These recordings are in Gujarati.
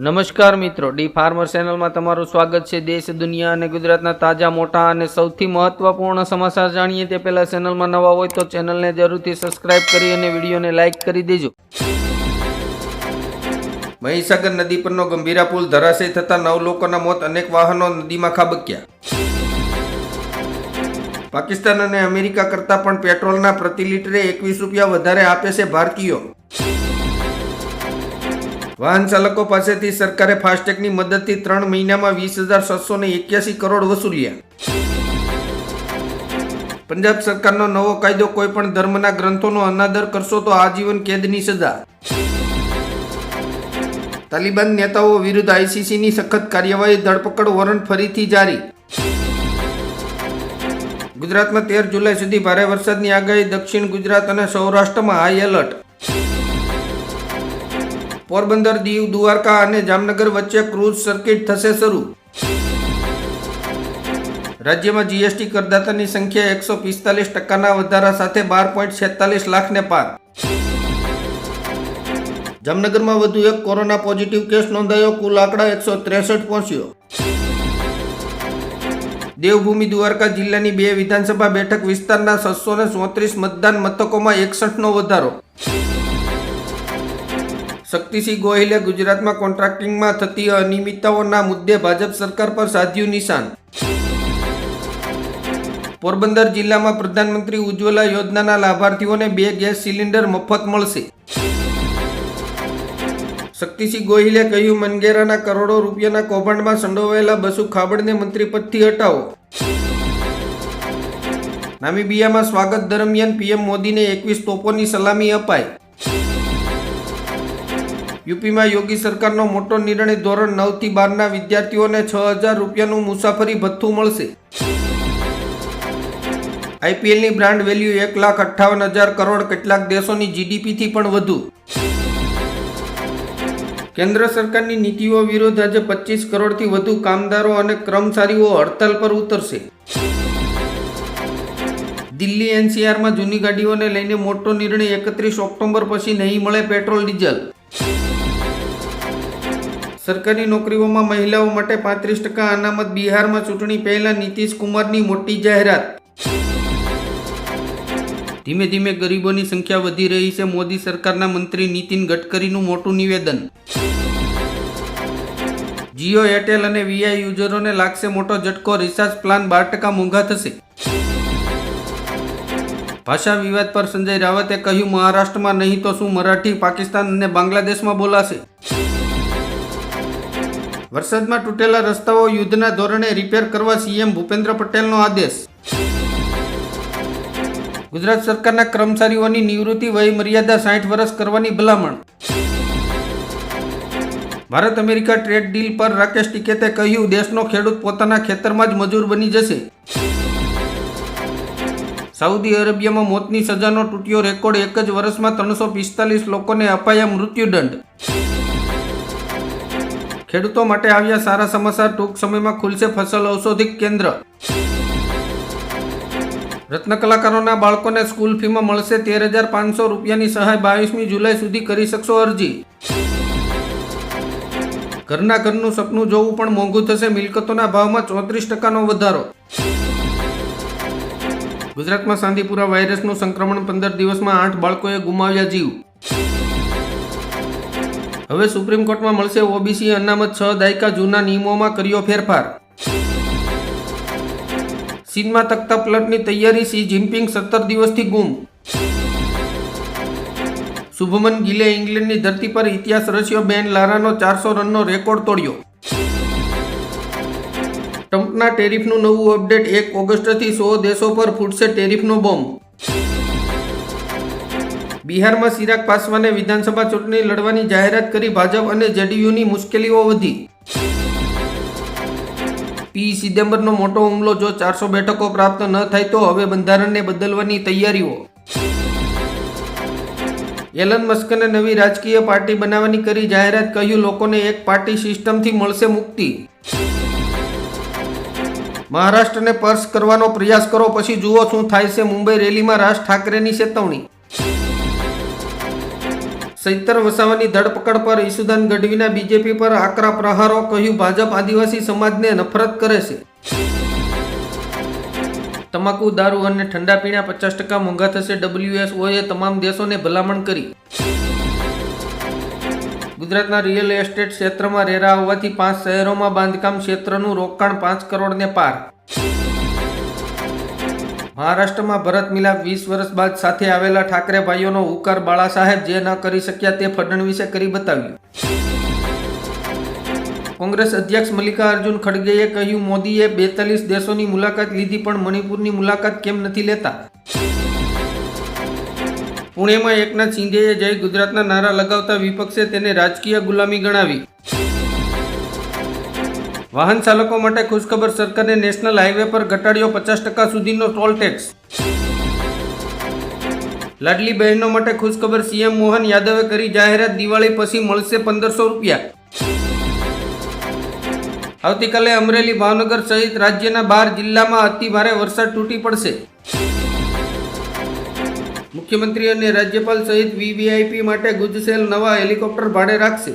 નમસ્કાર મિત્રો, ડી ફાર્મર ચેનલમાં તમારું સ્વાગત છે. દેશ, દુનિયા અને ગુજરાતના તાજા, મોટા અને સૌથી મહત્વપૂર્ણ સમાચાર જાણીએ તે પહેલા ચેનલમાં નવા હોય તો ચેનલને જરૂરથી સબસ્ક્રાઇબ કરી અને વિડીયોને લાઇક કરી દેજો. મહીસાગર નદી પરનો ગંભીરા પુલ ધરાશય થતા નવ લોકોના મોત અનેક વાહનો નદીમાં ખાબક્યા. પાકિસ્તાન અને અમેરિકા કરતાં પણ પેટ્રોલના પ્રતિ લીટરે એકવીસ રૂપિયા વધારે આપે છે ભારતીયો. વાહન ચાલકો પાસેથી સરકારે ફાસ્ટેગની મદદથી ત્રણ મહિનામાં વીસ હજાર છસો ને એક્યાસી કરોડ વસૂલ્યા. પંજાબ સરકારનો નવો કાયદો કોઈ પણ ધર્મના ગ્રંથોનો અનાદર કરશો તો આજીવન કેદની સજા. તાલિબાન નેતાઓ વિરુદ્ધ આઈસીસીની સખત કાર્યવાહી ધરપકડ વોરંટ ફરીથી જારી. ગુજરાતમાં તેર જુલાઈ સુધી ભારે વરસાદની આગાહી દક્ષિણ ગુજરાત અને સૌરાષ્ટ્રમાં હાઈ એલર્ટ પોરબંદર, દીવ, દ્વારકા અને જામનગર વચ્ચે ક્રૂઝ સર્કિટ થશે શરૂ. રાજ્યમાં જીએસટી કરદાતાની સંખ્યા એકસો પિસ્તાલીસ ટકાના વધારા સાથે બાર પોઈન્ટ છેતાલીસ લાખને પાર. જામનગરમાં વધુ એક કોરોના પોઝિટિવ કેસ નોંધાયો, કુલ આંકડા એકસો ત્રેસઠ પહોંચ્યો. દેવભૂમિ, દ્વારકા જિલ્લાની બે વિધાનસભા બેઠક વિસ્તારના છસો ચોત્રીસ મતદાન મથકોમાં એકસઠનો વધારો. શક્તિસિંહ ગોહિલે ગુજરાતમાં કોન્ટ્રાક્ટિંગમાં થતી અનિયમિતતાઓના મુદ્દે ભાજપ સરકાર પર સાધ્યું નિશાન. પોરબંદર જિલ્લામાં પ્રધાનમંત્રી ઉજ્જવલા યોજનાના લાભાર્થીઓને બે ગેસ સિલિન્ડર મફત મળશે. શક્તિસિંહ ગોહિલે કહ્યું મનગેરાના કરોડો રૂપિયાના કૌભાંડમાં સંડોવાયેલા બસુ ખાબડને મંત્રી પદથી હટાવો. નામિબિયામાં સ્વાગત દરમિયાન પીએમ મોદીને એકવીસ તોપોની સલામી અપાઈ. યુપીમાં યોગી સરકારનો મોટો નિર્ણય ધોરણ નવથી બારના વિદ્યાર્થીઓને છ હજાર રૂપિયાનું મુસાફરી ભથ્થું મળશે. આઈપીએલની બ્રાન્ડ વેલ્યુ એક લાખ અઠ્ઠાવન હજાર કરોડ, કેટલાક દેશોની જીડીપીથી પણ વધુ. કેન્દ્ર સરકારની નીતિઓ વિરુદ્ધ આજે પચીસ કરોડથી વધુ કામદારો અને કર્મચારીઓ હડતાલ પર ઉતરશે. દિલ્હી એનસીઆરમાં જૂની ગાડીઓને લઈને મોટો નિર્ણય એકત્રીસ ઓક્ટોબર પછી નહીં મળે પેટ્રોલ, ડીઝલ. સરકારી નોકરીઓમાં મહિલાઓ માટે પાંત્રીસ ટકા અનામત બિહારમાં ચૂંટણી પહેલા નીતિશ કુમારની મોટી જાહેરાત. ધીમે ધીમે ગરીબોની સંખ્યા વધી રહી છે. મોદી સરકારના મંત્રી નીતિન ગડકરીનું મોટું નિવેદન. જીઓ, એરટેલ અને વીઆઈ યુઝરોને લાગશે મોટો ઝટકો. રિચાર્જ પ્લાન બાર ટકા મોંઘા થશે. ભાષા વિવાદ પર સંજય રાવતે કહ્યું, મહારાષ્ટ્રમાં નહીં તો શું? મરાઠી, પાકિસ્તાન અને બાંગ્લાદેશમાં બોલાશે. વરસાદમાં તૂટેલા રસ્તાઓ યુદ્ધના ધોરણે રિપેર કરવા સીએમ ભૂપેન્દ્ર પટેલનો આદેશ. ગુજરાત સરકારના કર્મચારીઓની નિવૃત્તિ વય મર્યાદા સાઠ વર્ષ કરવાની ભલામણ. ભારત અમેરિકા ટ્રેડ ડીલ પર રાકેશ ટિકેતે કહ્યું, દેશનો ખેડૂત પોતાના ખેતરમાં જ મજૂર બની જશે. સાઉદી અરેબિયામાં મોતની સજાનો તૂટ્યો રેકોર્ડ એક જ વર્ષમાં ત્રણસો પિસ્તાલીસ લોકોને અપાયા મૃત્યુદંડ. ખેડૂતો માટે આવ્યા સારા સમાચાર ટૂંક સમયમાં ખુલશે ફસલ ઔષધિક કેન્દ્ર. રત્ન કલાકારોના બાળકોને સ્કૂલ ફીમાં મળશે તેર હજાર પાંચસો રૂપિયાની સહાય બાવીસમી જુલાઈ સુધી કરી શકશો અરજી. ઘરના ઘરનું સપનું જોવું પણ મોંઘું થશે, મિલકતોના ભાવમાં ચોત્રીસ ટકાનો વધારો. ગુજરાતમાં સાંદીપુરા વાયરસનું સંક્રમણ પંદર દિવસમાં આઠ બાળકોએ ગુમાવ્યા જીવ. હવે સુપ્રીમ કોર્ટમાં મળશે ઓબીસી અનામત છ દાયકા જૂના નિયમોમાં કર્યો ફેરફાર. ચીનમાં તકતા પલટની તૈયારી સી જિનપિંગ સત્તર દિવસથી ગુમ. શુભમન ગિલે ઇંગ્લેન્ડની ધરતી પર ઇતિહાસ રચ્યો બેન લારાનો ચારસો રનનો રેકોર્ડ તોડ્યો. ટ્રમ્પના ટેરિફનું નવું અપડેટ એક ઓગસ્ટથી સો દેશો પર ફૂટશે ટેરિફનો બોમ્બ. બિહારમાં ચિરાગ પાસવાને વિધાનસભા ચૂંટણી લડવાની જાહેરાત કરી ભાજપ અને જેડીયુની મુશ્કેલીઓ વધી. પી. સિદમ્બરનો મોટો હુમલો, જો ચારસો બેઠકો પ્રાપ્ત ન થાય તો હવે બંધારણને બદલવાની તૈયારીઓ. એલન મસ્કને નવી રાજકીય પાર્ટી બનાવવાની કરી જાહેરાત, કહ્યું લોકોને એક પાર્ટી સિસ્ટમથી મળશે મુક્તિ. મહારાષ્ટ્રને પર્સ કરવાનો પ્રયાસ કરો, પછી જુઓ શું થાય છે. મુંબઈ રેલીમાં રાજ ઠાકરેની ચેતવણી. સૈતર વસાવાની ધરપકડ પર ઈસુદાન ગઢવીના બીજેપી પર આકરા પ્રહારો કહ્યું ભાજપ આદિવાસી સમાજને નફરત કરે છે. તમાકુ, દારૂ અને ઠંડા પીણા પચાસ ટકા મોંઘા થશે ડબલ્યુએસઓએ તમામ દેશોને ભલામણ કરી. ગુજરાતના રિયલ એસ્ટેટ ક્ષેત્રમાં રેરા હોવાથી પાંચ શહેરોમાં બાંધકામ ક્ષેત્રનું રોકાણ પાંચ કરોડને પાર. મહારાષ્ટ્રમાં ભરત મિલાપ વીસ વર્ષ બાદ સાથે આવેલા ઠાકરે ભાઈઓનો હુકાર બાળા સાહેબ જે ન કરી શક્યા તે ફડણવીસે કરી બતાવ્યું. કોંગ્રેસ અધ્યક્ષ મલ્લિકાર્જુન ખડગેએ કહ્યું, મોદીએ બેતાલીસ દેશોની મુલાકાત લીધી, પણ મણિપુરની મુલાકાત કેમ નથી લેતા? પુણેમાં એકનાથ શિંદેએ જય ગુજરાતના નારા લગાવતા વિપક્ષે તેને રાજકીય ગુલામી ગણાવી. વાહન ચાલકો માટે ખુશખબર સરકારે નેશનલ હાઈવે પર ઘટાડ્યો પચાસ ટકા સુધીનો ટોલ ટેક્સ. લાડલી બહેનો માટે ખુશખબર સીએમ મોહન યાદવે કરી જાહેરાત, દિવાળી પછી મળશે પંદરસો રૂપિયા. આવતીકાલે અમરેલી ભાવનગર સહિત રાજ્યના બાર જિલ્લામાં અતિ ભારે વરસાદ તૂટી પડશે. મુખ્યમંત્રી અને રાજ્યપાલ સહિત વીવીઆઈપી માટે ગુજસેલ નવા હેલિકોપ્ટર ભાડે રાખશે.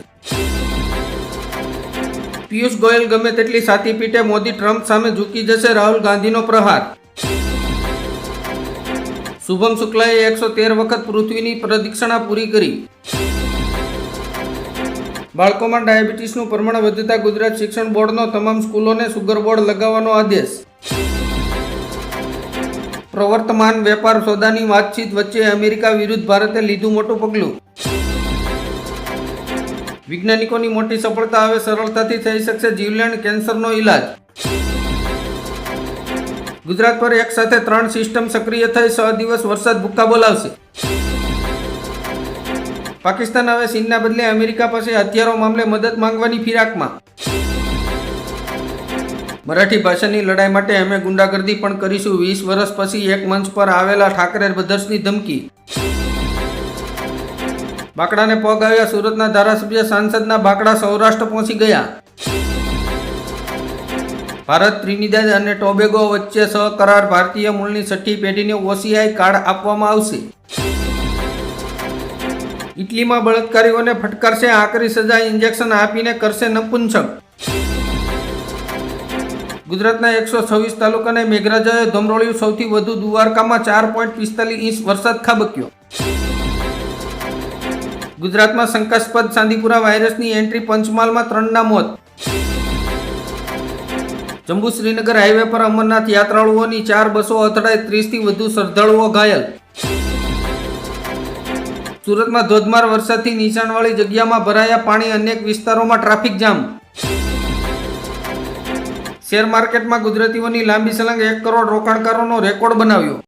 પિયુષ ગોયલ ગમે તેટલી સાતી પીઠે મોદી ટ્રમ્પ સામે ઝૂકી જશે રાહુલ ગાંધીનો પ્રહાર. શુભમ શુક્લાએ એકસો તેર વખત પૃથ્વીની પ્રદક્ષિણા પૂરી કરી. બાળકોમાં ડાયાબિટીસનું પ્રમાણ વધતા ગુજરાત શિક્ષણ બોર્ડનો તમામ સ્કૂલોને સુગર બોર્ડ લગાવવાનો આદેશ. પ્રવર્તમાન વેપાર સોદાની વાતચીત વચ્ચે અમેરિકા વિરુદ્ધ ભારતે લીધું મોટું પગલું. વૈજ્ઞાનિકોની મોટી સફળતા હવે સરળતાથી થઈ શકશે જીવલેણ કેન્સરનો ઈલાજ. ગુજરાત પર એક સાથે ત્રણ સિસ્ટમ સક્રિય થઈ છ દિવસ વરસાદ ભૂક્કા બોલાવશે. પાકિસ્તાન હવે ચીનના બદલે અમેરિકા પાસે હથિયારો મામલે મદદ માંગવાની ફિરાકમાં. મરાઠી ભાષાની લડાઈ માટે અમે ગુંડાગર્દી પણ કરીશું. વીસ વર્ષ પછી એક મંચ પર આવેલા ઠાકરે બ્રધર્સની ધમકી. બાકડાને પગ આવ્યા સુરતના ધારાસભ્ય સાંસદના બાકડા સૌરાષ્ટ્ર પહોંચી ગયા. ભારત ત્રિનિદાદ અને ટોબેગો વચ્ચે સહકરાર ભારતીય મૂળની છઠ્ઠી પેઢીને ઓસીઆઈ કાર્ડ આપવામાં આવશે. ઇટલીમાં બળાત્કારીઓને ફટકારશે, આકરી સજા ઇન્જેક્શન આપીને કરશે નપુંસક. ગુજરાતના એકસો છવ્વીસ તાલુકાને મેઘરાજાએ ધમરોળ્યું સૌથી વધુ દ્વારકામાં ચાર પોઈન્ટ પિસ્તાલીસ ઇંચ વરસાદ ખાબક્યો. ગુજરાતમાં શંકાસ્પદ સાંદીપુરા વાયરસની એન્ટ્રી પંચમહાલમાં ત્રણના મોત. જંબુ શ્રીનગર હાઈવે પર અમરનાથ યાત્રાળુઓની ચાર બસો અથડાઈ ત્રીસથી વધુ શ્રદ્ધાળુઓ ઘાયલ. સુરતમાં ધોધમાર વરસાદથી નીચાણવાળી જગ્યામાં ભરાયા પાણી અનેક વિસ્તારોમાં ટ્રાફિક જામ. શેર માર્કેટમાં ગુજરાતીઓની લાંબી સલંગ એક કરોડ રોકાણકારોનો રેકોર્ડ બનાવ્યો.